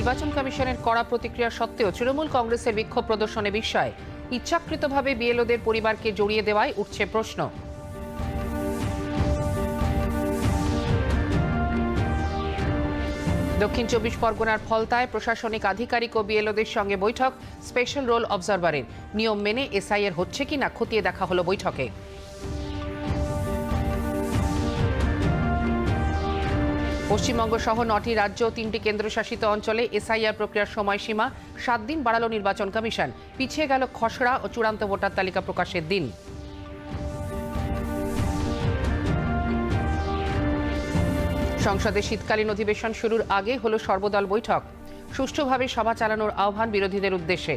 নির্বাচন কমিশনের কড়া প্রতিক্রিয়া সত্ত্বেও তৃণমূল কংগ্রেসের বিক্ষোভ প্রদর্শনে বিষয়ে ইচ্ছাকৃতভাবে বিএলওদের পরিবারকে জড়িয়ে দেওয়ায় উঠছে প্রশ্ন। দক্ষিণ চব্বিশ পরগনার ফলতায় প্রশাসনিক আধিকারিক ও বিএলওদের সঙ্গে বৈঠক স্পেশাল রোল অবজারভারের নিয়ম মেনে এসআইয়ের হচ্ছে কিনা খতিয়ে দেখা হলো বৈঠকে। পশ্চিমবঙ্গ সহ নটি রাজ্য তিনটি কেন্দ্রশাসিত অঞ্চলে এসআইআর প্রক্রিয়ার সময়সীমা সাত দিন বাড়ালো নির্বাচন কমিশন। পিছিয়ে গেল খসড়া ও চূড়ান্ত ভোটার তালিকা প্রকাশের দিন। সংসদে শীতকালীন অধিবেশন শুরুর আগে হলো সর্বদল বৈঠক। সুষ্ঠুভাবে সভা চালানোর আহ্বান বিরোধীদের উদ্দেশ্যে।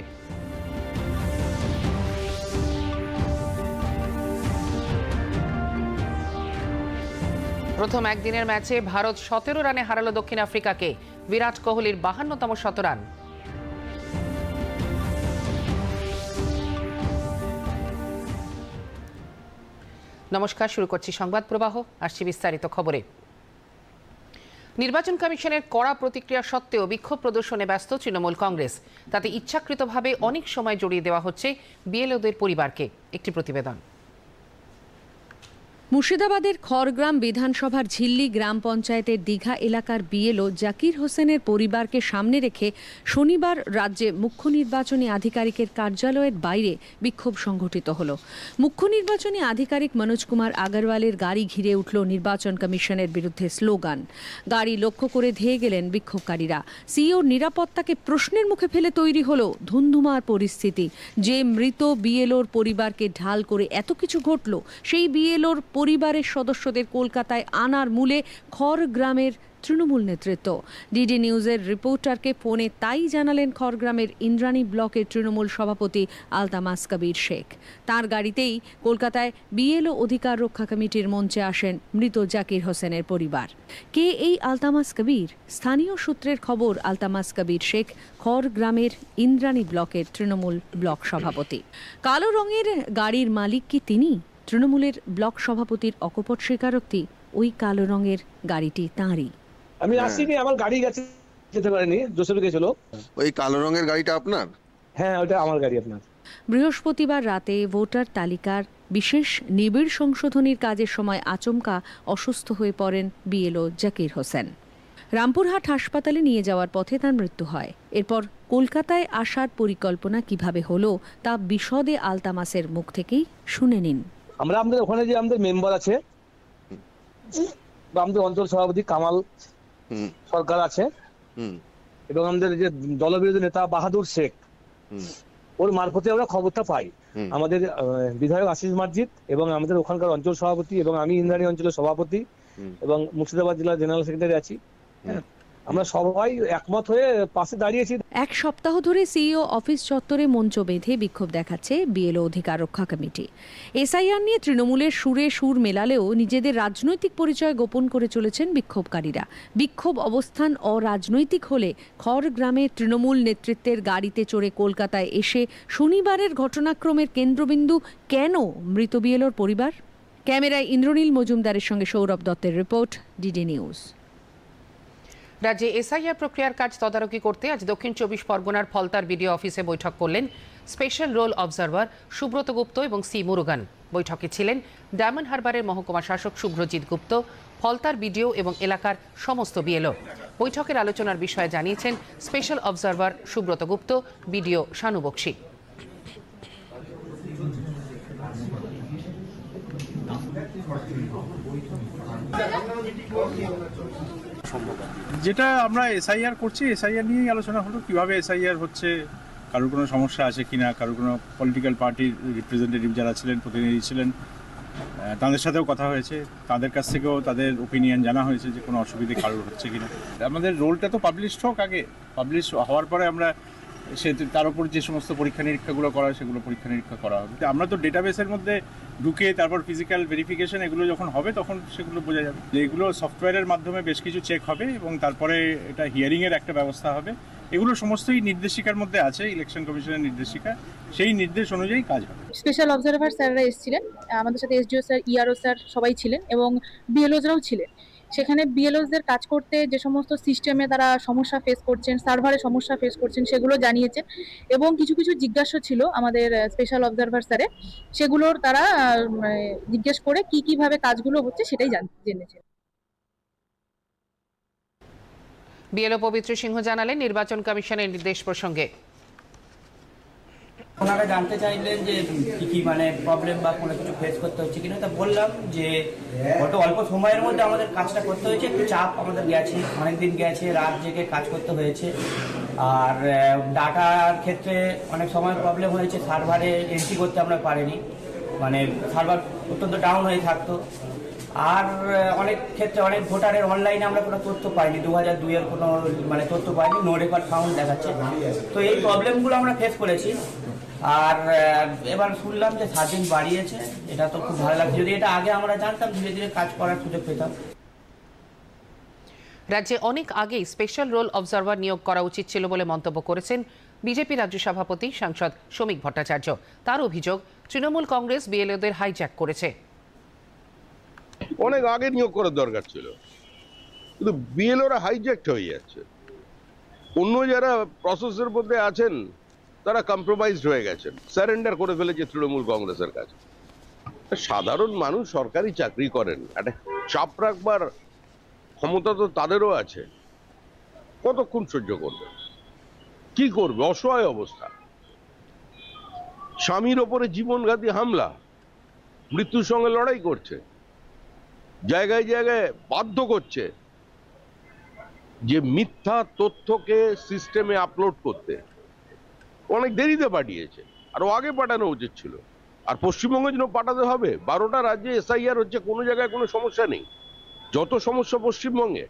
প্রথম একদিনের ম্যাচে ভারত সতেরো রানে হারালো দক্ষিণ আফ্রিকাকে। বিরাট কোহলির বাহান্নতম শতরান নমস্কার, শুরু করছি সংবাদ প্রবাহ। আসছি বিস্তারিত খবরে। নির্বাচন কমিশনের কড়া প্রতিক্রিয়া সত্ত্বেও বিক্ষোভ প্রদর্শনে ব্যস্ত তৃণমূল কংগ্রেস। তাতে ইচ্ছাকৃতভাবে অনেক সময় জড়িয়ে দেওয়া হচ্ছে বিএলওদের পরিবারকে। একটি প্রতিবেদন। মুর্শিদাবাদের খড়গ্রাম বিধানসভার ঝিল্লি গ্রাম পঞ্চায়েতের দীঘা এলাকার বিএলও জাকির হোসেনের পরিবারকে সামনে রেখে শনিবার রাজ্যে মুখ্য নির্বাচনী আধিকারিকের কার্যালয়ের বাইরে বিক্ষোভ সংঘটিত হল। মুখ্য নির্বাচনী আধিকারিক মনোজ কুমার আগরওয়ালের গাড়ি ঘিরে উঠল নির্বাচন কমিশনের বিরুদ্ধে স্লোগান। গাড়ি লক্ষ্য করে ধেয়ে গেলেন বিক্ষোভকারীরা। সিইওর নিরাপত্তাকে প্রশ্নের মুখে ফেলে তৈরি হল ধুন্ধুমার পরিস্থিতি। যে মৃত বিএলওর পরিবারকে ঢাল করে এত কিছু ঘটল, সেই বিএলওর পরিবারের সদস্যদের কলকাতায় আনার মূলে খড়গ্রামের তৃণমূল নেতৃত্ব। ডিডি নিউজের রিপোর্টারকে ফোনে তাই জানালেন খড়গ্রামের ইন্দ্রাণী ব্লকের তৃণমূল সভাপতি আলতামাস কবির শেখ। তার গাড়িতেই কলকাতায় বিএলও অধিকার রক্ষা কমিটির মঞ্চে আসেন মৃত জাকির হোসেনের পরিবার। কে এই আলতামাস কবির স্থানীয় সূত্রের খবর আলতামাস কবির শেখ খড়গ্রামের ইন্দ্রাণী ব্লকের তৃণমূল ব্লক সভাপতি। কালো রঙের গাড়ির মালিক কি তিনি? তৃণমূলের ব্লক সভাপতির অকপট স্বীকারোক্তি ওই কালো রঙের গাড়িটি তাঁরই। আমি আসিনি আমার গাড়ি গেছে যেতে পারেনি জোসেফ গেছিল ওই কালো রঙের গাড়িটা আপনার? হ্যাঁ ওটা আমার গাড়ি আপনার। বৃহস্পতিবার রাতে ভোটার তালিকার বিশেষ নিবিড় সংশোধনীর কাজের সময় আচমকা অসুস্থ হয়ে পড়েন বিএলও জাকির হোসেন। রামপুরহাট হাসপাতালে নিয়ে যাওয়ার পথে তার মৃত্যু হয়। এরপর কলকাতায় আসার পরিকল্পনা কীভাবে হলো তা বিশদে আলতামাসের মুখ থেকেই শুনে নিন। আমরা আমাদের ওখানে যে আমাদের মেম্বার আছে বা আমাদের অঞ্চল সভাপতি কামাল সরকার আছে এবং আমাদের যে দলবিরোধী নেতা বাহাদুর শেখ ওর মারফতে আমরা খবরটা পাই। আমাদের বিধায়ক আশিস মার্জিত এবং আমাদের ওখানকার অঞ্চল সভাপতি এবং আমি ইন্দ্রাণী অঞ্চলের সভাপতি এবং মুর্শিদাবাদ জেলার জেনারেল সেক্রেটারি আছি। আমরা সবাই একমত হয়ে পাশে দাঁড়িয়েছি। এক সপ্তাহ ধরে সিইও অফিস চত্বরে মঞ্চ বেঁধে বিক্ষোভ দেখাচ্ছে বিএলও অধিকার রক্ষা কমিটি। এসআইআর নিয়ে তৃণমূলের সুরে সুর মেলালেও নিজেদের রাজনৈতিক পরিচয় গোপন করে চলেছেন বিক্ষোভকারীরা। বিক্ষোভ অবস্থান অরাজনৈতিক হলে খড়গ্রামে তৃণমূল নেতৃত্বের গাড়িতে চড়ে কলকাতায় এসে শনিবারের ঘটনাক্রমের কেন্দ্রবিন্দু কেন মৃত বিএলওর পরিবার? ক্যামেরায় ইন্দ্রনীল মজুমদারের সঙ্গে সৌরভ দত্তের রিপোর্ট, ডিডি নিউজ। রাজ্যে এসআইআর প্রক্রিয়ার কাজ তদারকি করতে আজ দক্ষিণ চব্বিশ পরগনার ফলতার বিডিও অফিসে বৈঠক করলেন special roll observer Subrata Gupta এবং সি মুরুগান। বৈঠকে ছিলেন ডায়মন্ড হারবারের মহকুমা শাসক শুভ্রজিৎ গুপ্ত, ফলতার বিডিও এবং এলাকার সমস্ত বিএলও। বৈঠকের আলোচনার বিষয়ে জানিয়েছেন special observer Subrata Gupta, BDO Shanu Bakshi. যেটা আমরা এসআইআর করছি এসআইআর নিয়েই আলোচনা হলো, কীভাবে এসআইআর হচ্ছে, কারোর কোনো সমস্যা আছে কি না কারোর কোনো পলিটিক্যাল পার্টির রিপ্রেজেন্টেটিভ যারা ছিলেন, প্রতিনিধি ছিলেন তাদের সাথেও কথা হয়েছে। তাদের কাছ থেকেও তাদের ওপিনিয়ন জানা হয়েছে যে কোনো অসুবিধে কারোর হচ্ছে কি না আমাদের রোলটা তো পাবলিশ হোক আগে। পাবলিশ হওয়ার পরে আমরা সে তার উপর যে সমস্ত পরীক্ষা নিরীক্ষাগুলো করা হয়, সেগুলো পরীক্ষা নিরীক্ষা করা হবে। আমরা তো ডেটাবেসের মধ্যে ঢুকে তারপর ফিজিক্যাল ভেরিফিকেশন এগুলো যখন হবে, তখন সেগুলো বোঝা যাবে। যে এগুলো সফটওয়্যারের মাধ্যমে বেশ কিছু চেক হবে এবং তারপরে এটা হিয়ারিংয়ের একটা ব্যবস্থা হবে। এগুলো সমস্তই নির্দেশিকার মধ্যে আছে ইলেকশন কমিশনের নির্দেশিকা। সেই নির্দেশ অনুযায়ী কাজ হবে। স্পেশাল অবজারভার স্যাররা এসেছিলেন। আমাদের সাথে এসডিও স্যার ইআরও স্যার সবাই ছিলেন এবং বিএলওজরাও ছিলেন। সেখানে বিএলওসদের কাজ করতে যে সমস্ত সিস্টেমে তারা সমস্যা ফেস করছেন সার্ভারে সমস্যা ফেস করছেন, সেগুলো জানিয়েছেন এবং কিছু কিছু জিজ্ঞাসা ছিল আমাদের স্পেশাল অবজারভার স্যারে সেগুলোর তারা জিজ্ঞেস করে কি কীভাবে কাজগুলো হচ্ছে সেটাই জান- জেনেছেন বিএলও পবিত্র সিংহ জানালেন, নির্বাচন কমিশনের নির্দেশ প্রসঙ্গে। ওনারা জানতে চাইলেন যে কি কি মানে প্রবলেম বা কোনো কিছু ফেস করতে হচ্ছে কিনা, তা বললাম যে গত অল্প সময়ের মধ্যে আমাদের কাজটা করতে হয়েছে, একটু চাপ আমাদের গেছে, অনেকদিন গেছে, রাত জেগে কাজ করতে হয়েছে। আর ডাটার ক্ষেত্রে অনেক সময় প্রবলেম হয়েছে, সার্ভারে এন্ট্রি করতে আমরা পারিনি। মানে সার্ভার অত্যন্ত ডাউন হয়ে থাকতো। আর অনেক ক্ষেত্রে অনেক ভোটারের অনলাইনে আমরা কোনো তথ্য পাইনি দু হাজার দুইয়ের কোনো মানে তথ্য পাইনি নো রেকর্ড ফাউন্ড দেখাচ্ছে। তো এই প্রবলেমগুলো আমরা ফেস করেছি। আর এবার শুনলাম যে সাত দিন বাড়িয়েছে এটা তো খুব ভালো লাগছে। যদি এটা আগে আমরা জানতাম ধীরে ধীরে কাজ করার সুযোগ পেতাম। রাজ্যে অনেক আগেই স্পেশাল রোল অবজারভার নিয়োগ করা উচিত ছিল বলে মন্তব্য করেছেন বিজেপি রাজ্য সভাপতি সাংসদ শ্রমিক ভট্টাচার্য। তার অভিযোগ তৃণমূল কংগ্রেস বিএলওদের হাইজ্যাক করেছে। অনেক আগে নিয়োগ করার দরকার ছিল। কিন্তু বিএলওরা হাইজ্যাক্ট হয়ে যাচ্ছে। অন্য যারা প্রসেসের মধ্যে আছেন তারা কম্প্রোমাইজড হয়ে গেছেন স্যারেন্ডার করে ফেলেছে তৃণমূল কংগ্রেসের কাছে। সাধারণ মানুষ সরকারি চাকরি করেন। একটা চাপ রাখবার ক্ষমতা তো তাদেরও আছে। কতক্ষণ সহ্য করবে? কি করবে? অসহায় অবস্থা। স্বামীর ওপরে জীবনঘাতী হামলা। মৃত্যুর সঙ্গে লড়াই করছে। জায়গায় জায়গায় বাধ্য করছে। যে মিথ্যা তথ্যকে সিস্টেমে আপলোড করতে। অনেক দেরিতে পাঠিয়েছে। আরও আগে পাঠানো উচিত ছিল। আর পশ্চিমবঙ্গের জন্য পাঠাতে হবে বারোটা রাজ্যে এসআইআর হচ্ছে কোনো জায়গায় কোনো সমস্যা নেই। যত সমস্যা পশ্চিমবঙ্গে।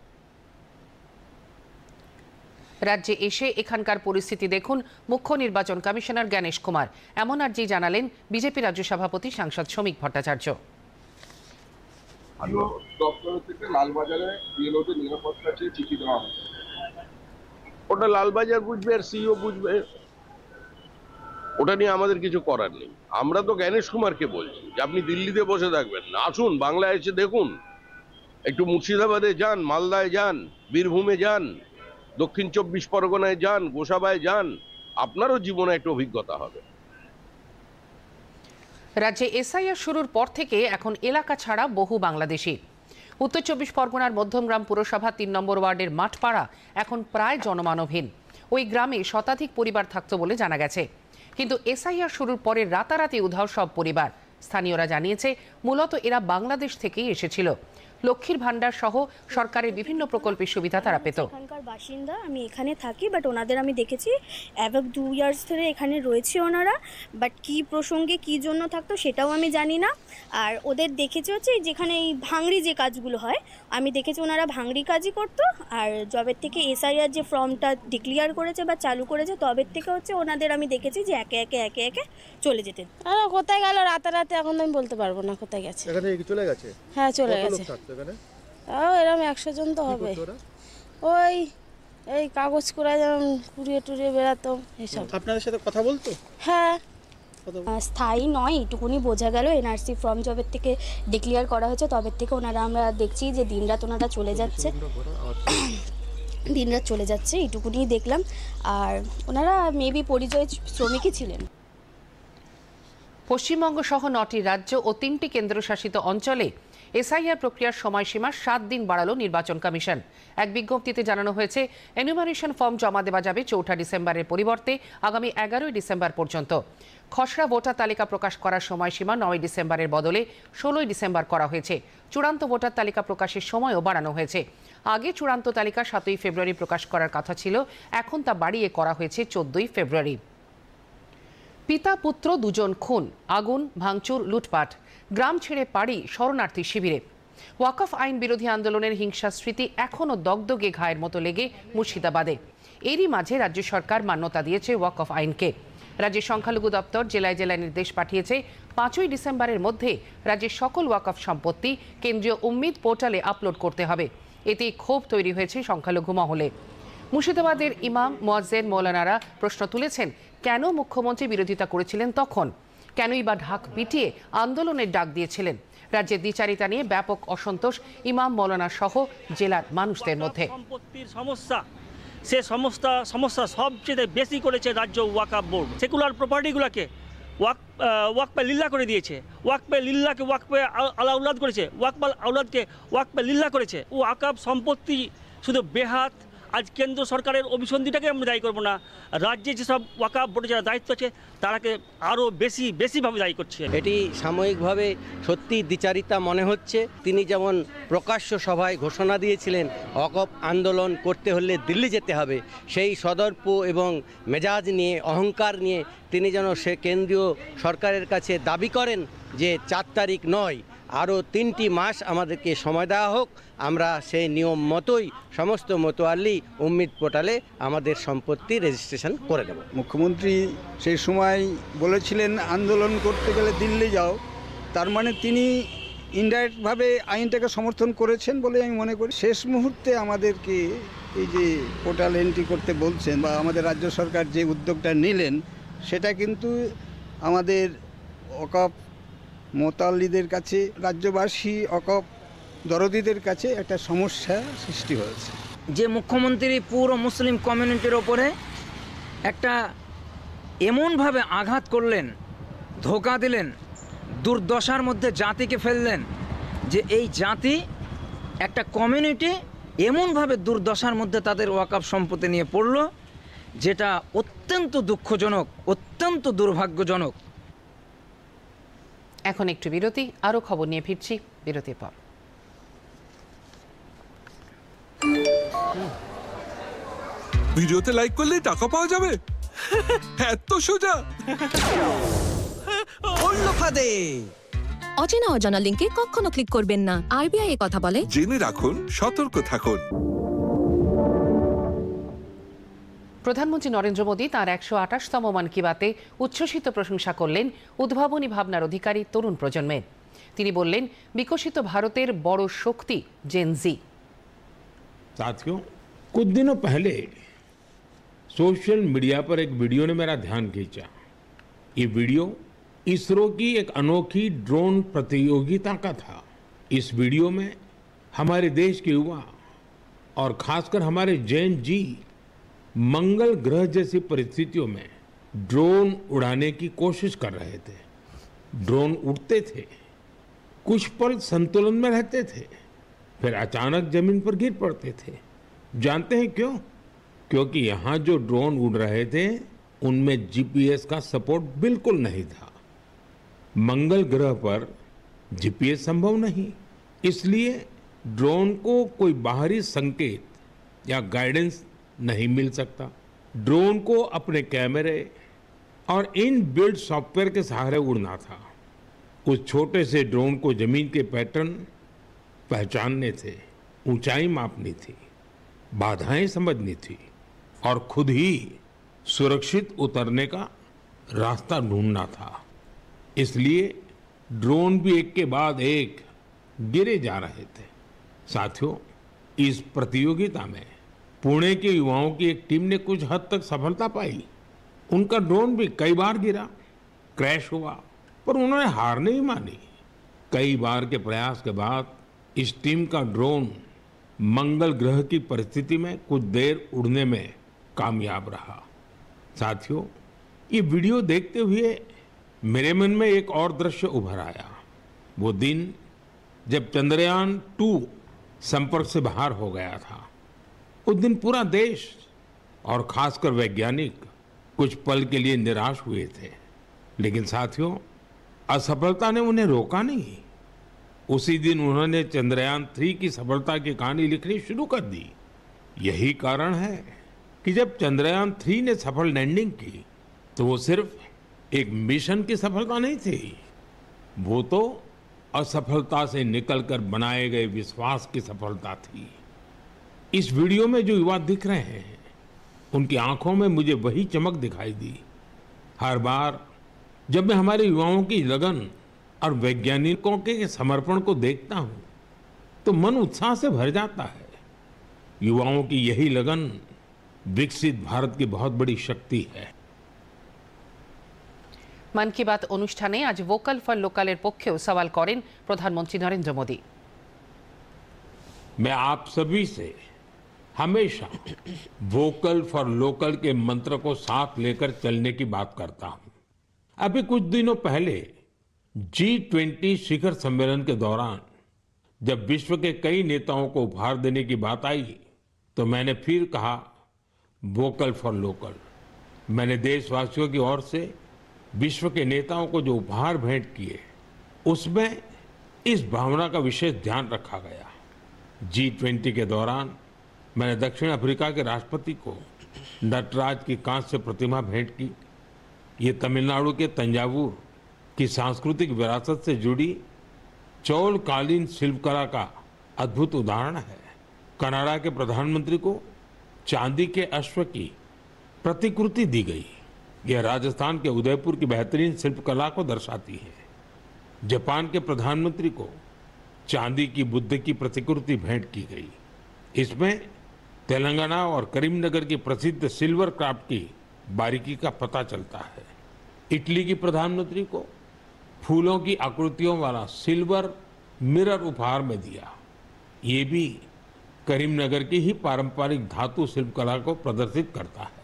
রাজ্যে এসে এখানকার পরিস্থিতি দেখুন মুখ্য নির্বাচন কমিশনার জ্ঞানেশ কুমার। এমন আর আর্জি জানালেন বিজেপি রাজ্য সভাপতি সাংসদ শ্রমিক ভট্টাচার্য। দপ্তর থেকে লালবাজারে নিরাপত্তা চিঠি দেওয়া ওটা লালবাজার বুঝবে আর সিইও বুঝবে। ওটা নিয়ে আমাদের কিছু করার নেই। আমরা তো জ্ঞানেশ কুমারকে বলছি যে আপনি দিল্লিতে বসে থাকবেন। না আসুন, বাংলায় এসে দেখুন। একটু মুর্শিদাবাদে যান, মালদায় যান, বীরভূমে যান, দক্ষিণ চব্বিশ পরগনায় যান, গোসাবায় যান, আপনারও জীবনে একটা অভিজ্ঞতা হবে। রাজ্যে এসআইআর শুরুর পর থেকে এখন এলাকা ছাড়া বহু বাংলাদেশি। উত্তর চব্বিশ পরগনার মধ্যমগ্রাম পুরসভা তিন নম্বর ওয়ার্ডের মাঠপাড়া এখন প্রায় জনমানবহীন। ওই গ্রামে শতাধিক পরিবার থাকতো বলে জানা গেছে। কিন্তু এসআইআর শুরুর পরে রাতারাতি উধাও সব পরিবার। স্থানীয়রা জানিয়েছে, মূলত এরা বাংলাদেশ থেকেই এসেছিল। লক্ষ্মীর ভাণ্ডার সহ সরকারের বিভিন্ন প্রকল্পের সুবিধা তারা পেত। এখানকার বাসিন্দা আমি এখানে থাকি বাট ওনাদের আমি দেখেছি অ্যাভাব দু ইয়ার্স ধরে এখানে রয়েছে ওনারা বাট কী প্রসঙ্গে কী জন্য থাকতো সেটাও আমি জানি না। আর ওদের দেখেছি হচ্ছে যেখানে এই ভাঙড়ি যে কাজগুলো হয় আমি দেখেছি ওনারা ভাঙড়ি কাজই করতো আর জবের থেকে এসআইআর যে ফর্মটা ডিক্লিয়ার করেছে বা চালু করেছে তবের থেকে হচ্ছে ওনাদের আমি দেখেছি যে একে একে একে একে চলে যেতেন আর কোথায় গেল রাতারাতি এখন তো আমি বলতে পারব না কোথায় গেছে। এখানে চলে গেছে? হ্যাঁ চলে গেছে। এখানে? তাও এরকম একশো জন তো হবে। ওই এই কাগজ করে যেমন কুড়িয়ে টুরিয়ে বেড়াতো এসব। আপনাদের সাথে কথা বলতো? হ্যাঁ। স্থায়ী নয় এইটুকুনি বোঝা গেল। এনআরসি ফর্ম জবের থেকে ডিক্লিয়ার করা হয়েছে তবের থেকে ওনারা আমরা দেখছি যে দিনরাত ওনারা চলে যাচ্ছে। দিনরাত চলে যাচ্ছে এইটুকুনি দেখলাম। আর ওনারা মেবি পরিচয় শ্রমিকই ছিলেন। পশ্চিমবঙ্গ সহ নটি রাজ্য ও তিনটি কেন্দ্রশাসিত অঞ্চলে এসআইআর প্রক্রিয়ার সময়সীমা সাত দিন বাড়ালো নির্বাচন কমিশন। এক বিজ্ঞপ্তিতে জানানো হয়েছে এনুমারেশন ফর্ম জমা দেওয়া যাবে চৌঠা ডিসেম্বরের পরিবর্তে, আগামী এগারোই ডিসেম্বর পর্যন্ত। খসড়া ভোটার তালিকা প্রকাশ করার সময়সীমা নয় ডিসেম্বরের বদলে ষোলোই ডিসেম্বর করা হয়েছে। চূড়ান্ত ভোটার তালিকা প্রকাশের সময়ও বাড়ানো হয়েছে। আগে চূড়ান্ত তালিকা সাতই ফেব্রুয়ারি প্রকাশ করার কথা ছিল, এখন তা বাড়িয়ে করা হয়েছে চোদ্দই ফেব্রুয়ারি। পিতা পুত্র দুজন খুন, আগুন, ভাঙচুর, লুটপাট। গ্রাম ছেড়ে পাড়ি শরণার্থী শিবিরে। ওয়াকফ আইন বিরোধী আন্দোলনের হিংসা স্মৃতি এখনও দগদগে ঘায়ের মতো লেগে মুর্শিদাবাদে। এরই মাঝে রাজ্য সরকার মান্যতা দিয়েছে ওয়াকফ আইনকে। রাজ্যের সংখ্যালঘু দপ্তর জেলায় জেলায় নির্দেশ পাঠিয়েছে, পাঁচই ডিসেম্বরের মধ্যে রাজ্যের সকল ওয়াকফ সম্পত্তি কেন্দ্রীয় উম্মিদ পোর্টালে আপলোড করতে হবে। এতেই ক্ষোভ তৈরি হয়েছে সংখ্যালঘু মহলে। মুর্শিদাবাদের ইমাম, মোয়াজ্জেন, মৌলানারা প্রশ্ন তুলেছেন কেন মুখ্যমন্ত্রী বিরোধিতা করেছিলেন তখন? কেনই বা ঢাক পিটিয়ে আন্দোলনের ডাক দিয়েছিলেন? রাজ্যের দ্বিচারিতা নিয়ে ব্যাপক অসন্তোষ ইমাম মৌলানা সহ জেলার মানুষদের মধ্যে। সম্পত্তির সমস্যা, সে সমস্ত, সমস্যা সবচেয়ে বেশি করেছে রাজ্য ওয়াকাপ বোর্ড। সেকুলার প্রপার্টিগুলোকে ওয়াক ওয়াক পে লিল্লা করে দিয়েছে। ওয়াক পে লিল্লাকে ওয়াক পে আলাউলাদ করেছে। ওয়াক পাল আউলাদকে ওয়াক পে লিল্লা করেছে। ওয়াকাপ সম্পত্তি শুধু বেহাত আজ কেন্দ্র সরকারের অভিসন্ধিটাকে আমরা দায়ী করব না। রাজ্যে যেসব ওয়াকাপ বোর্ডে যারা দায়িত্ব আছে, তারাকে আরও বেশি, বেশিভাবে দায়ী করছে। এটি সাময়িকভাবে সত্যি দ্বিচারিতা মনে হচ্ছে। তিনি যেমন প্রকাশ্য সভায় ঘোষণা দিয়েছিলেন অকপ আন্দোলন করতে হলে দিল্লি যেতে হবে, সেই সদর্প এবং মেজাজ নিয়ে, অহংকার নিয়ে তিনি যেন সে কেন্দ্রীয় সরকারের কাছে দাবি করেন যে চার তারিখ নয় আরও তিনটি মাস আমাদেরকে সময় দেওয়া হোক। আমরা সেই নিয়ম মতোই সমস্ত মতোয়াল্লি উম্মিদ পোর্টালে আমাদের সম্পত্তি রেজিস্ট্রেশন করে দেব মুখ্যমন্ত্রী সেই সময় বলেছিলেন, আন্দোলন করতে গেলে দিল্লি যাও। তার মানে তিনি ইনডাইরেক্টভাবে আইনটাকে সমর্থন করেছেন বলে আমি মনে করি। শেষ মুহূর্তে আমাদেরকে এই যে পোর্টাল এন্ট্রি করতে বলছেন বা আমাদের রাজ্য সরকার যে উদ্যোগটা নিলেন, সেটা কিন্তু আমাদের অকপ মোতাল্লিদের কাছে, রাজ্যবাসী অকপ দরদিদের কাছে একটা সমস্যা সৃষ্টি হয়েছে। যে মুখ্যমন্ত্রী পুরো মুসলিম কমিউনিটির ওপরে একটা এমনভাবে আঘাত করলেন, ধোকা দিলেন, দুর্দশার মধ্যে জাতিকে ফেললেন, যে এই জাতি একটা কমিউনিটি এমনভাবে দুর্দশার মধ্যে তাদের ওয়াকাপ সম্পত্তি নিয়ে পড়ল, যেটা অত্যন্ত দুঃখজনক, অত্যন্ত দুর্ভাগ্যজনক। এখন একটু বিরতি আরও খবর নিয়ে ফিরছি বিরতির পর। ভিডিওতে লাইক করলেই টাকা পাওয়া যাবে? এত সোজা! ফাঁদে! অচেনা অজানা লিঙ্কে কখনো ক্লিক করবেন না। আরবিআই এ কথা বলে। জেনে রাখুন সতর্ক থাকুন। প্রধানমন্ত্রী নরেন্দ্র মোদী তাঁর একশো আঠাশতম মন কি বাতে উচ্ছ্বসিত প্রশংসা করলেন উদ্ভাবনী ভাবনার অধিকারী তরুণ প্রজন্মের তিনি বললেন বিকশিত ভারতের বড় শক্তি জেনজি साथियों कुछ दिनों पहले सोशल मीडिया पर एक वीडियो ने मेरा ध्यान खींचा ये वीडियो इसरो की एक अनोखी ड्रोन प्रतियोगिता का था इस वीडियो में हमारे देश के युवा और खासकर हमारे जैन जी मंगल ग्रह जैसी परिस्थितियों में ड्रोन उड़ाने की कोशिश कर रहे थे। ड्रोन उड़ते थे। कुछ पल संतुलन में रहते थे। फिर अचानक ज़मीन पर गिर पड़ते थे। जानते हैं क्यों? क्योंकि यहाँ जो ड्रोन उड़ रहे थे, उनमें जीपीएस का सपोर्ट बिल्कुल नहीं था। मंगल ग्रह पर जीपीएस संभव नहीं। इसलिए ड्रोन को कोई बाहरी संकेत या गाइडेंस नहीं मिल सकता। ड्रोन को अपने कैमरे और इन बिल्ड सॉफ्टवेयर के सहारे उड़ना था। उस छोटे से ड्रोन को ज़मीन के पैटर्न पहचानने थे ऊंचाई मापनी थी, बाधाएँ समझनी थी और खुद ही सुरक्षित उतरने का रास्ता ढूंढना था। इसलिए ड्रोन भी एक के बाद एक गिरे जा रहे थे। साथियों, इस प्रतियोगिता में पुणे के युवाओं की एक टीम ने कुछ हद तक सफलता पाई। उनका ड्रोन भी कई बार गिरा। क्रैश हुआ, पर उन्होंने हार नहीं मानी। कई बार के प्रयास के बाद इस टीम का ड्रोन मंगल ग्रह की परिस्थिति में कुछ देर उड़ने में कामयाब रहा। साथियों, ये वीडियो देखते हुए मेरे मन में एक और दृश्य उभर आया। वो दिन जब चंद्रयान टू संपर्क से बाहर हो गया था। उस दिन पूरा देश और खासकर वैज्ञानिक कुछ पल के लिए निराश हुए थे। लेकिन साथियों, असफलता ने उन्हें रोका नहीं। उसी दिन उन्होंने चंद्रयान थ्री की सफलता की कहानी लिखनी शुरू कर दी। यही कारण है कि जब चंद्रयान थ्री ने सफल लैंडिंग की तो वो सिर्फ़ एक मिशन की सफलता नहीं थी। वो तो असफलता से निकलकर बनाए गए विश्वास की सफलता थी। इस वीडियो में जो युवा दिख रहे हैं उनकी आंखों में मुझे वही चमक दिखाई दी हर बार जब मैं हमारे युवाओं की लगन और वैज्ञानिकों के समर्पण को देखता हूं तो मन उत्साह से भर जाता है युवाओं की यही लगन विकसित भारत की बहुत बड़ी शक्ति है মন কি বাত অনুষ্ঠানে আজ ভোকাল ফর লোকালের পক্ষেও সওয়াল করেন প্রধানমন্ত্রী নরেন্দ্র মোদী मैं आप सभी से हमेशा वोकल फॉर लोकल के मंत्र को साथ लेकर चलने की बात करता हूँ। अभी कुछ दिनों पहले जी ट्वेंटी शिखर सम्मेलन के दौरान जब विश्व के कई नेताओं को उपहार देने की बात आई तो मैंने फिर कहा वोकल फॉर लोकल मैंने देशवासियों की ओर से विश्व के नेताओं को जो उपहार भेंट किए, उसमें इस भावना का विशेष ध्यान रखा गया। जी ट्वेंटी के दौरान मैंने दक्षिण अफ्रीका के राष्ट्रपति को नटराज की कांस्य प्रतिमा भेंट की। ये तमिलनाडु के तंजावुर की सांस्कृतिक विरासत से जुड़ी चौलकालीन शिल्पकला का अद्भुत उदाहरण है। कनाडा के प्रधानमंत्री को चांदी के अश्व की प्रतिकृति दी गई। यह राजस्थान के उदयपुर की बेहतरीन शिल्पकला को दर्शाती है। जापान के प्रधानमंत्री को चांदी की बुद्ध की प्रतिकृति भेंट की गई। इसमें तेलंगाना और करीमनगर की प्रसिद्ध सिल्वर क्राफ्ट की बारीकी का पता चलता है। इटली की प्रधानमंत्री को फूलों की आकृतियों वाला सिल्वर मिरर उपहार में दिया। ये भी करीमनगर की ही पारंपरिक धातु शिल्पकला को प्रदर्शित करता है।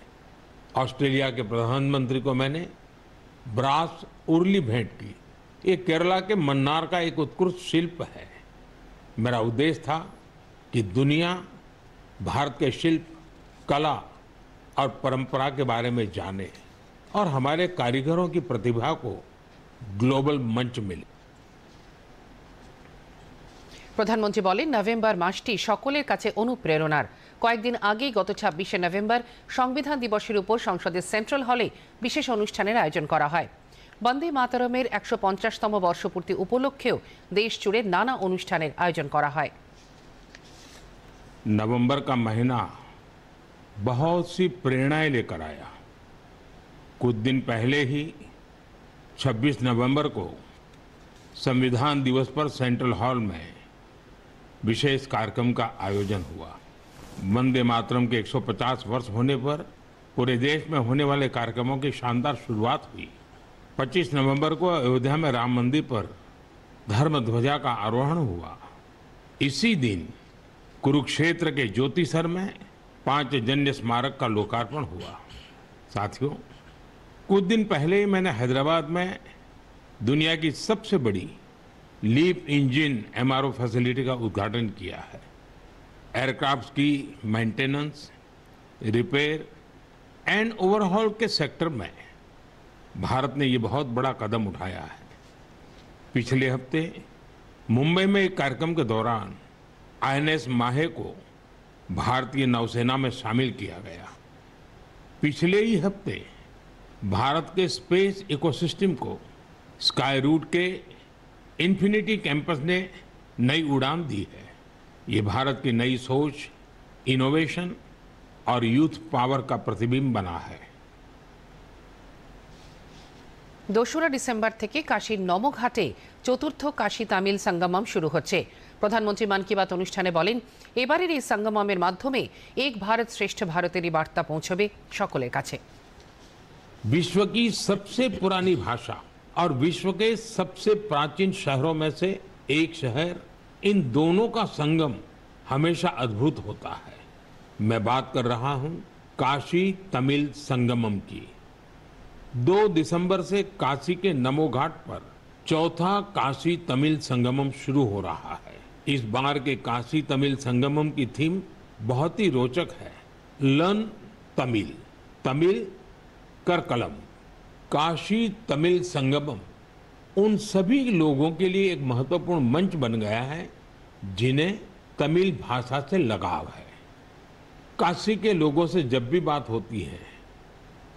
ऑस्ट्रेलिया के प्रधानमंत्री को मैंने ब्रास उर्ली भेंट की। ये केरला के मन्नार का एक उत्कृष्ट शिल्प है। मेरा उद्देश्य था कि दुनिया भारत के शिल्प कला और परंपरा के बारे में जाने और हमारे कारीगरों की प्रतिभा को ग्लोबल मंच मिले প্রধানমন্ত্রী বলেন নভেম্বর মাসটি সকলের কাছে অনুপ্রেরণার কয়েকদিন আগেই গত ছাব্বিশে নভেম্বর সংবিধান দিবসের উপর সংসদের সেন্ট্রাল হলে বিশেষ অনুষ্ঠানের আয়োজন করা হয় বন্দে মাতরমের একশো পঞ্চাশতম বর্ষপূর্তি উপলক্ষেও দেশ জুড়ে নানা অনুষ্ঠানের আয়োজন করা হয় नवंबर का महीना बहुत सी प्रेरणाएँ लेकर आया। कुछ दिन पहले ही 26 नवंबर को संविधान दिवस पर सेंट्रल हॉल में विशेष कार्यक्रम का आयोजन हुआ। वंदे मातरम के 150 वर्ष होने पर पूरे देश में होने वाले कार्यक्रमों की शानदार शुरुआत हुई। 25 नवंबर को अयोध्या में राम मंदिर पर धर्म ध्वजा का आरोहण हुआ। इसी दिन कुरुक्षेत्र के ज्योतिसर में पाँच जन्य स्मारक का लोकार्पण हुआ। साथियों, कुछ दिन पहले ही मैंने हैदराबाद में दुनिया की सबसे बड़ी लीप इंजन एमआरओ फैसिलिटी का उद्घाटन किया है। एयरक्राफ्ट की मेंटेनेंस, रिपेयर एंड ओवरहॉल के सेक्टर में भारत ने ये बहुत बड़ा कदम उठाया है। पिछले हफ़्ते मुंबई में एक कार्यक्रम के दौरान आईएनएस माहे को भारतीय नौसेना में शामिल किया गया पिछले ही हफ्ते भारत के स्पेस इकोसिस्टम को स्काई रूट के इन्फिनिटी कैंपस ने नई उड़ान दी है ये भारत की नई सोच इनोवेशन और यूथ पावर का प्रतिबिंब बना है দোসরা ডিসেম্বর থেকে কাশীর নমঘাটে চতুর্থ কাশী তামিল সঙ্গমম শুরু হচ্ছে প্রধানমন্ত্রী মন কি বাত অনুষ্ঠানে বলেন এবারের এই সঙ্গমমের মাধ্যমে এক ভারত শ্রেষ্ঠ ভারতেরই বার্তা পৌঁছবে সকলের কাছে विश्व की सबसे पुरानी भाषा और विश्व के सबसे प्राचीन शहरों में से एक शहर इन दोनों का संगम हमेशा अद्भुत होता है मैं बात कर रहा हूं काशी तमिल संगमम की दो दिसंबर से काशी के नमो घाट पर चौथा काशी तमिल संगमम शुरू हो रहा है इस बार के काशी तमिल संगमम की थीम बहुत ही रोचक है। लर्न तमिल। तमिल कर कलम काशी तमिल संगमम उन सभी लोगों के लिए एक महत्वपूर्ण मंच बन गया है, जिन्हें तमिल भाषा से लगाव है। काशी के लोगों से जब भी बात होती है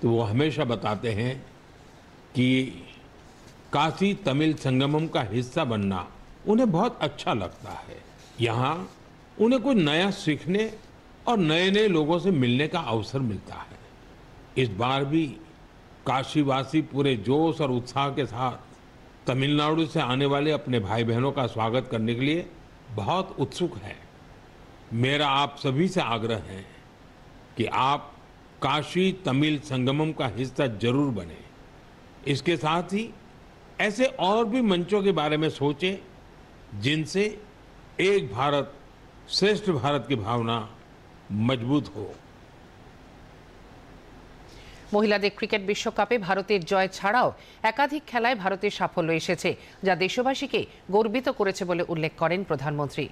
तो वो हमेशा बताते हैं कि काशी तमिल संगमम का हिस्सा बनना उन्हें बहुत अच्छा लगता है। यहाँ उन्हें कुछ नया सीखने और नए नए लोगों से मिलने का अवसर मिलता है। इस बार भी काशीवासी पूरे जोश और उत्साह के साथ तमिलनाडु से आने वाले अपने भाई बहनों का स्वागत करने के लिए बहुत उत्सुक है। मेरा आप सभी से आग्रह है कि आप काशी तमिल संगमम का हिस्सा ज़रूर बने। इसके साथ ही ऐसे और भी मंचों के बारे में सोचें जिनसे एक भारत श्रेष्ठ भारत की भावना मजबूत हो মহিলাদের ক্রিকেট বিশ্বকাপে ভারতের জয় ছাড়াও একাধিক খেলায় ভারতের সাফল্য এসেছে যা দেশবাসীকে গর্বিত করেছে বলে উল্লেখ করেন প্রধানমন্ত্রী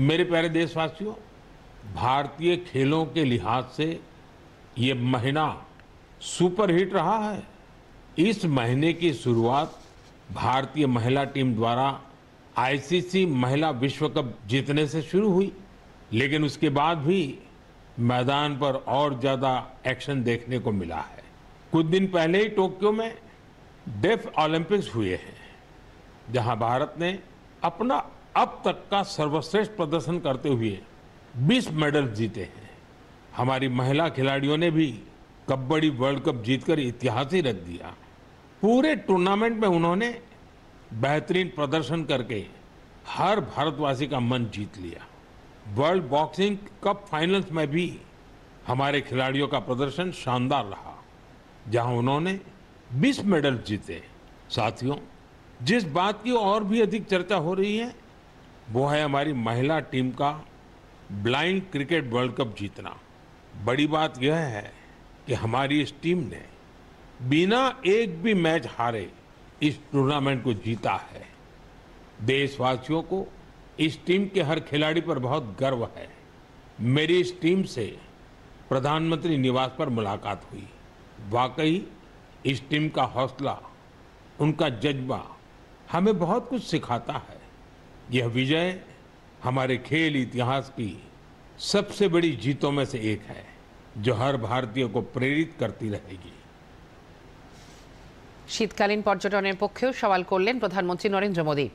मेरे प्यारे देशवासियों भारतीय खेलों के लिहाज से ये महीना सुपरहिट रहा है इस महीने की शुरुआत भारतीय महिला टीम द्वारा आईसीसी महिला विश्व कप जीतने से शुरू हुई, लेकिन उसके बाद भी मैदान पर और ज़्यादा एक्शन देखने को मिला है। कुछ दिन पहले ही टोक्यो में डेफ ओलंपिक्स हुए हैं, जहाँ भारत ने अपना अब तक का सर्वश्रेष्ठ प्रदर्शन करते हुए 20 मेडल जीते हैं। हमारी महिला खिलाड़ियों ने भी कबड्डी वर्ल्ड कप जीतकर इतिहास ही रख दिया। पूरे टूर्नामेंट में उन्होंने बेहतरीन प्रदर्शन करके हर भारतवासी का मन जीत लिया। वर्ल्ड बॉक्सिंग कप फाइनल्स में भी हमारे खिलाड़ियों का प्रदर्शन शानदार रहा, जहाँ उन्होंने 20 मेडल जीते। साथियों, जिस बात की और भी अधिक चर्चा हो रही है, वो है हमारी महिला टीम का ब्लाइंड क्रिकेट वर्ल्ड कप जीतना। बड़ी बात यह है कि हमारी इस टीम ने बिना एक भी मैच हारे इस टूर्नामेंट को जीता है। देशवासियों को इस टीम के हर खिलाड़ी पर बहुत गर्व है। मेरी इस टीम से प्रधानमंत्री निवास पर मुलाकात हुई। वाकई, इस टीम का हौसला, उनका जज्बा हमें बहुत कुछ सिखाता है। यह विजय हमारे खेल इतिहास की सबसे बड़ी जीतों में से एक है, जो हर भारतीय को प्रेरित करती रहेगी। শীতকালীন পর্যটনের পক্ষেও সওয়াল করলেন প্রধানমন্ত্রী নরেন্দ্র মোদী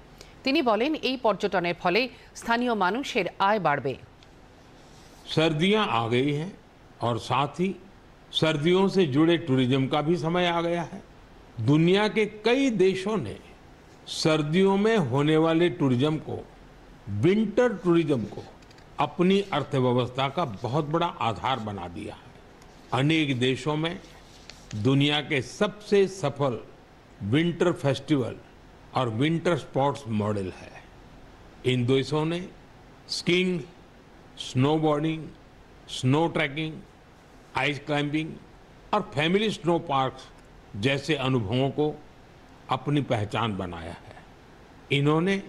তিনি বলেন এই পর্যটনের ফলে স্থানীয় মানুষের আয় বাড়বে सर्दियां आ गई हैं और साथ ही सर्दियों से जुड़े टूरिज्म का भी समय आ गया है दुनिया के कई देशों ने सर्दियों में होने वाले टूरिज्म को विंटर टूरिज्म को अपनी अर्थव्यवस्था का बहुत बड़ा आधार बना दिया है अनेक देशों में दुनिया के सबसे सफल विंटर फेस्टिवल और विंटर स्पोर्ट्स मॉडल है। इन देशों ने skiing, snowboarding, snow trekking, ice climbing और फैमिली स्नो पार्क्स जैसे अनुभवों को अपनी पहचान बनाया है। इन्होंने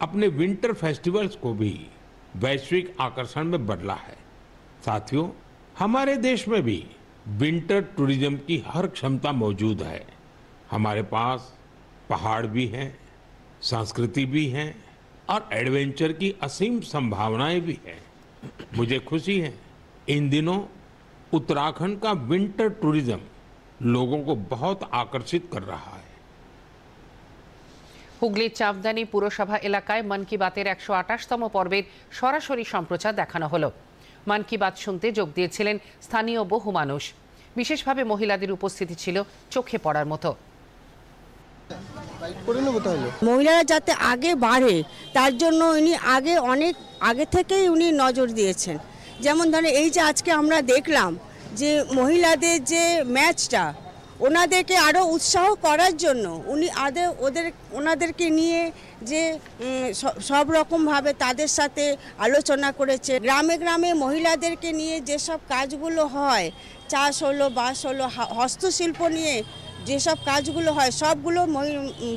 अपने विंटर फेस्टिवल्स को भी वैश्विक आकर्षण में बदला है। साथियों, हमारे देश में भी विंटर टूरिज्म की हर क्षमता मौजूद है हमारे पास पहाड़ भी हैं संस्कृति भी है और एडवेंचर की असीम संभावनाएं भी हैं मुझे खुशी है इन दिनों उत्तराखंड का विंटर टूरिज्म लोगों को बहुत आकर्षित कर रहा है হুগলির চাঁদদানি পুরসভা এলাকায় মন কি বাতের একশো আঠাশতম পর্বের সরাসরি সম্প্রচার দেখানো হলো মন কি বাত শুনতে যোগ দিয়েছিলেন স্থানীয় বহু মানুষ। বিশেষভাবে মহিলাদের উপস্থিতি ছিল চোখে পড়ার মতো। মহিলারা যাতে আগে বাড়ে, তার জন্য উনি আগে অনেক, আগে থেকেই উনি নজর দিয়েছেন। যেমন ধরেন, এই যে আজকে আমরা দেখলাম যে মহিলাদের যে ম্যাচটা, ওনাদেরকে আরও উৎসাহ করার জন্য উনি আদে, ওদের, ওনাদেরকে নিয়ে যে সব রকমভাবে তাদের সাথে আলোচনা করেছে। গ্রামে গ্রামে মহিলাদেরকে নিয়ে যেসব কাজগুলো হয়, চাষ হলো, বাস হলো হস্তশিল্প নিয়ে যেসব কাজগুলো হয়, সবগুলো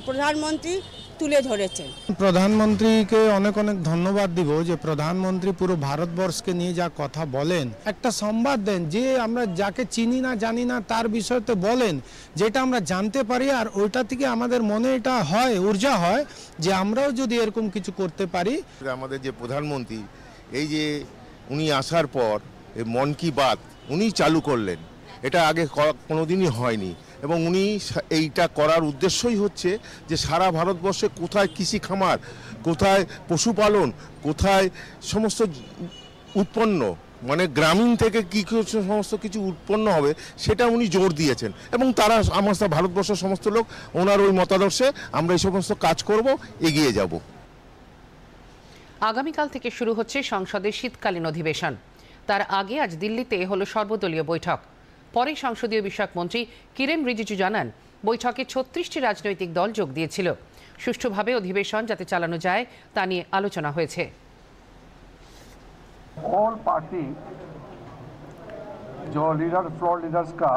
প্রধানমন্ত্রী তুলে ধরেছেন। প্রধানমন্ত্রীকে অনেক অনেক ধন্যবাদ দিব যে প্রধানমন্ত্রী পুরো ভারতবর্ষকে নিয়ে যা কথা বলেন একটা সংবাদ দেন যে আমরা যাকে চিনি না জানি না তার বিষয়তে বলেন যেটা আমরা জানতে পারি আর ওইটা থেকে আমাদের মনে এটা হয় ঊর্জা হয় যে আমরাও যদি এরকম কিছু করতে পারি। আমাদের যে প্রধানমন্ত্রী এই যে উনি আসার পর এই মন কি বাত উনি চালু করলেন। এটা আগে ক- কোনোদিনই হয়নি। এবং উনি এইটা করার উদ্দেশ্যই হচ্ছে যে সারা ভারতবর্ষে কোথায় কৃষি খামার, কোথায় পশুপালন, কোথায় সমস্ত উৎপন্ন মানে গ্রামীণ থেকে কী সমস্ত কিছু উৎপন্ন হবে, সেটা উনি জোর দিয়েছেন। এবং তারা আমার ভারতবর্ষের সমস্ত লোক, ওনার ওই মতাদর্শে আমরা এই সমস্ত কাজ করব, এগিয়ে যাব। আগামীকাল থেকে শুরু হচ্ছে সংসদের শীতকালীন অধিবেশন। তার আগে আজ দিল্লিতে হলো সর্বদলীয় বৈঠক। পরে সংসদীয় বিষয়ক মন্ত্রী কিরেন রিজিজু জানান বৈঠকে ছত্রিশটি রাজনৈতিক দল যোগ দিয়েছিল সুষ্ঠুভাবে অধিবেশন যাতে চালানো যায় তা নিয়ে আলোচনা হয়েছে ऑल पार्टी जो लीडर फ्लोर लीडर्स का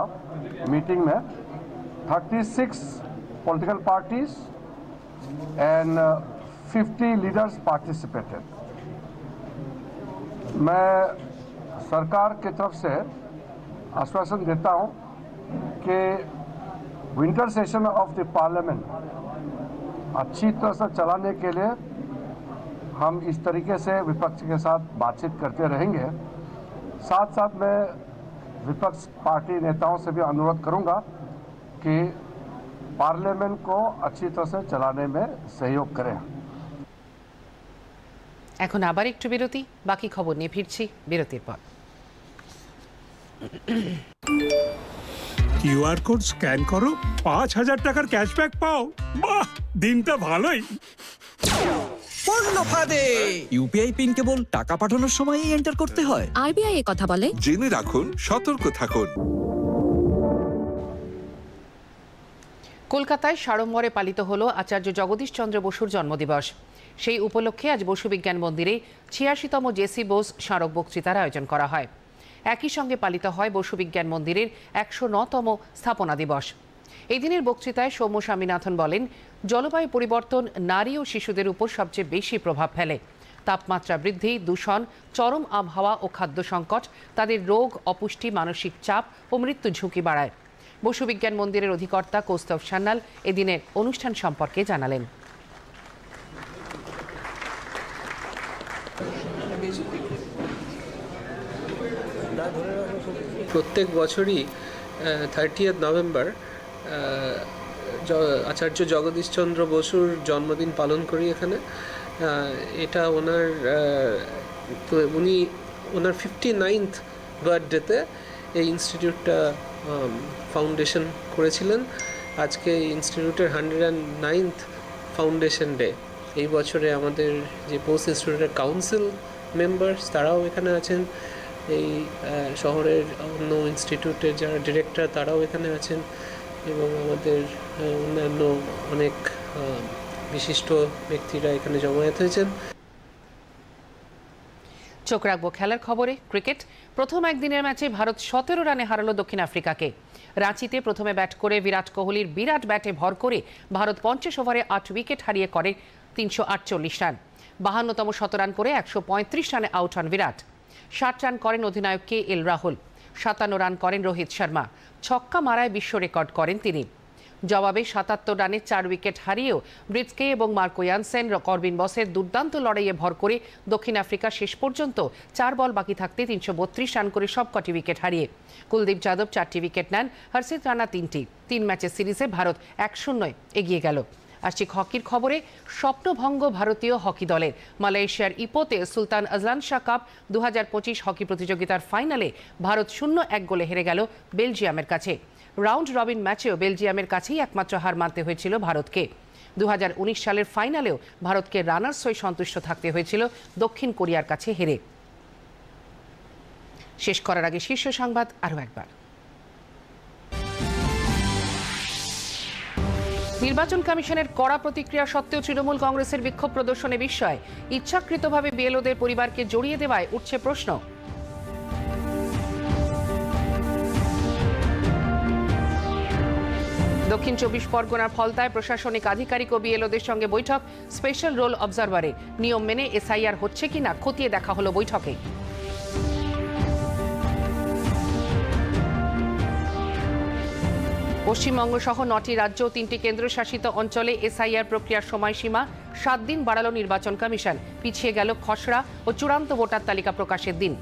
मीटिंग में 36 political parties and 50 leaders participated मैं सरकार की तरफ से आश्वासन देता हूं कि winter session of the parliament अच्छी तरह से चलाने के लिए हम इस तरीके से विपक्ष के साथ बातचीत करते रहेंगे साथ साथ मैं विपक्ष पार्टी नेताओं से भी अनुरोध करूंगा कि पार्लियामेंट को अच्छी तरह से चलाने में सहयोग करें এখন আবার একটু বিরতি বাকি খবর নিয়ে ফিরছি বিরতির পর কিউআর কোড স্ক্যান করো পাঁচ হাজার টাকার ক্যাশব্যাক পাও। বাহ দিনটা ভালোই। পূর্ণ ফাঁদে ইউপিআই পিন কেবল টাকা পাঠানোর সময়ই এন্টার করতে হয়। আরবিআই কথা বলে? জেনে রাখুন সতর্ক থাকুন। কলকাতায় সাড়ম্বরে পালিত হলো আচার্য জগদীশ চন্দ্র বসুর জন্মদিবস। সেই উপলক্ষে আজ বসু বিজ্ঞান মন্দিরে ছিয়াশিতম জেসি বোস স্মারক বক্তৃতার আয়োজন করা হয়। একই সঙ্গে পালিত হয় বসুবিজ্ঞান মন্দিরের একশো নতম স্থাপনা দিবস। এই দিনের বক্তৃতায় সৌম্য স্বামীনাথন বলেন, জলবায়ু পরিবর্তন নারী ও শিশুদের উপর সবচেয়ে বেশি প্রভাব ফেলে। তাপমাত্রা বৃদ্ধি, দূষণ, চরম আবহাওয়া ও খাদ্য সংকট, তাদের রোগ, অপুষ্টি, মানসিক চাপ ও মৃত্যু ঝুঁকি বাড়ায়। বসুবিজ্ঞান মন্দিরের অধিকর্তা কৌস্তব সান্যাল এদিনের অনুষ্ঠান সম্পর্কে জানালেন। প্রত্যেক বছরই থার্টিয়েথ নভেম্বর আচার্য জগদীশচন্দ্র বসুর জন্মদিন পালন করি এখানে। এটা ওনার উনি ওনার ফিফটি নাইনথ বার্থডেতে এই ইনস্টিটিউটটা ফাউন্ডেশন করেছিলেন। আজকে এই ইনস্টিটিউটের hundred and ninth foundation day এই বছরে আমাদের যে পোস্ট ইনস্টিটিউটের কাউন্সিল মেম্বার্স তারাও এখানে আছেন। এই শহরের অন্য ইনস্টিটিউটের যারা ডিরেক্টর তারাও এখানে আছেন এবং আমাদের অন্যান্য অনেক বিশিষ্ট ব্যক্তিরা এখানে জমায়েত হয়েছেন। চোখ রাখব খেলার খবরে, ক্রিকেট। প্রথম একদিনের ম্যাচে ভারত সতেরো রানে হারালো দক্ষিণ আফ্রিকাকে। রাঁচিতে প্রথমে ব্যাট করে বিরাট কোহলির বিরাট ব্যাটে ভর করে ভারত পঞ্চাশ ওভারে আট উইকেট হারিয়ে করে তিনশো আটচল্লিশ রান। বাহান্নতম শতরান করে একশো পঁয়ত্রিশ রানে আউট হন বিরাট। ষাট রান করেন অধিনায়ক কে এল রাহুল, সাতান্ন রান করেন রোহিত শর্মা, ছক্কা মারায় বিশ্ব রেকর্ড করেন তিনি। জবাবে সাতাত্তর রানে চার উইকেট হারিয়েও ব্রিটকে এবং মার্কো ইয়ানসেন করবিন বসের দুর্দান্ত লড়াইয়ে ভর করে দক্ষিণ আফ্রিকা শেষ পর্যন্ত চার বল বাকি থাকতে তিনশো বত্রিশ রান করে সবকটি উইকেট হারিয়ে। কুলদীপ যাদব চারটি উইকেট নেন, হর্ষিত রানা তিনটি। তিন ম্যাচের সিরিজে ভারত এক শূন্যয় এগিয়ে গেল। আসছি হকির খবরে স্বপ্নভঙ্গ ভারতীয় হকি দলের। মালয়েশিয়ার ইপোতে সুলতান আজলান শাহ কাপ দু হাজার পঁচিশ হকি প্রতিযোগিতার ফাইনালে ভারত শূন্য এক গোলে হেরে গেল বেলজিয়ামের কাছে। রাউন্ড রবিন ম্যাচেও বেলজিয়ামের কাছেই একমাত্র হার মানতে হয়েছিল ভারতকে। দু হাজার উনিশ সালের ফাইনালেও ভারতকে রানার্স হয়ে সন্তুষ্ট থাকতে হয়েছিল দক্ষিণ কোরিয়ার কাছে হেরে। শেষ করার আগে শীর্ষ সংবাদ আরও একবার। নির্বাচন কমিশনের কড়া প্রতিক্রিয়া সত্ত্বেও তৃণমূল কংগ্রেসের বিক্ষোভ প্রদর্শনে বিস্ময়। ইচ্ছাকৃতভাবে বিএলওদের পরিবারকে জড়িয়ে দেওয়ায় উঠছে প্রশ্ন। দক্ষিণ চব্বিশ পরগনার ফলতায় প্রশাসনিক আধিকারিক ও বিএলওদের সঙ্গে বৈঠক। স্পেশাল রোল অবজারভারে। নিয়ম মেনে এসআইআর হচ্ছে কিনা খতিয়ে দেখা হলো বৈঠকে। পশ্চিমবঙ্গ সহ নটি রাজ্য ও তিনটি কেন্দ্রশাসিত অঞ্চলে এসআইআর প্রক্রিয়ার সময়সীমা সাত দিন বাড়ালো নির্বাচন কমিশন। পিছিয়ে গেল খসড়া ও চূড়ান্ত ভোটার তালিকা প্রকাশের দিন।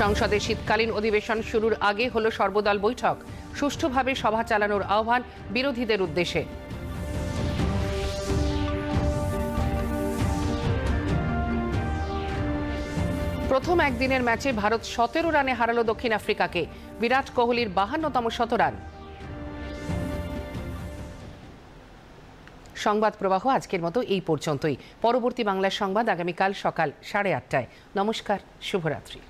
সংসদের শীতকালীন অধিবেশন শুরুর আগে হল সর্বদল বৈঠক। সুষ্ঠুভাবে সভা চালানোর আহ্বান বিরোধীদের উদ্দেশ্যে। প্রথম একদিনের ম্যাচে ভারত সতেরো রানে হারালো দক্ষিণ আফ্রিকাকে। বিরাট কোহলির বাহান্নতম শতরান সংবাদ প্রবাহ আজকের মতো এই পর্যন্তই। পরবর্তী বাংলার সংবাদ আগামীকাল সকাল সাড়ে আটটায়। নমস্কার, শুভরাত্রি।